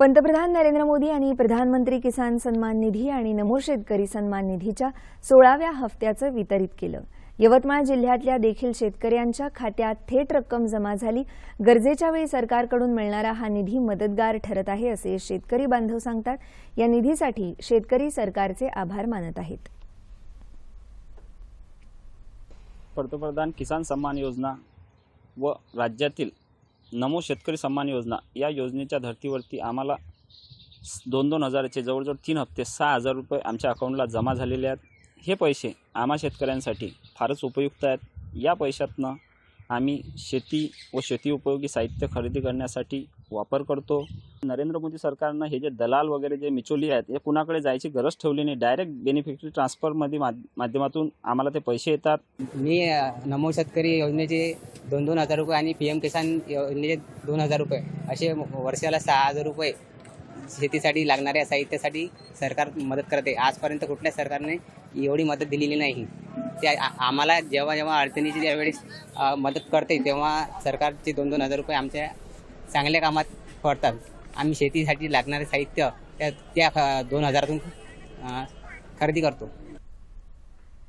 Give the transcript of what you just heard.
पंतप्रधान नरेंद्र मोदी यांनी प्रधानमंत्री किसान सन्मान निधी आणि नमो शेतकरी सन्मान निधीच्या सोळाव्या हप्त्याचं वितरित केलं. यवतमाळ जिल्ह्यातल्या देखील शेतकऱ्यांच्या खात्यात थेट रक्कम जमा झाली. गरजेच्या वेळी सरकारकडून मिळणारा हा निधी मदतगार ठरत आहे असे शेतकरी बांधव सांगतात. या निधीसाठी शेतकरी सरकारचे आभार मानत आहेत. पंतप्रधान किसान सन्मान योजना व राज्यातील नमो शेतकरी सन्मान योजना. या योजनेच्या धर्तीवरती आम्हाला दोन दोन हजाराचे जवळजवळ तीन हप्ते सहा हजार रुपये आमच्या अकाउंटला जमा झालेले आहेत. हे पैसे आम्हा शेतकऱ्यांसाठी फारच उपयुक्त आहेत. या पैशातनं आम्ही शेती व शेती उपयोगी साहित्य खरेदी करण्यासाठी वापर करतो. नरेंद्र मोदी सरकारनं हे जे दलाल वगैरे जे मिचोली आहेत हे कुणाकडे जायची गरज ठेवली नाही. डायरेक्ट बेनिफिशरी ट्रान्सफरमध्ये माध्यमातून आम्हाला ते पैसे येतात. मी नमो शेतकरी योजनेचे दोन दोन हजार रुपये आणि पी एम किसान योजनेचे दोन हजार रुपये असे वर्षाला सहा हजार रुपये शेतीसाठी लागणाऱ्या साहित्यासाठी सरकार मदत करते. आजपर्यंत कुठल्या सरकारने एवढी मदत दिलेली नाही. त्या आम्हाला जेव्हा जेव्हा अडचणीची ज्यावेळेस मदत करते तेव्हा सरकारचे दोन दोन हजार रुपये आमच्या चांगल्या कामात पडतात. आम्ही शेतीसाठी लागणारे साहित्य त्या त्या दोन हजारातून खरेदी करतो.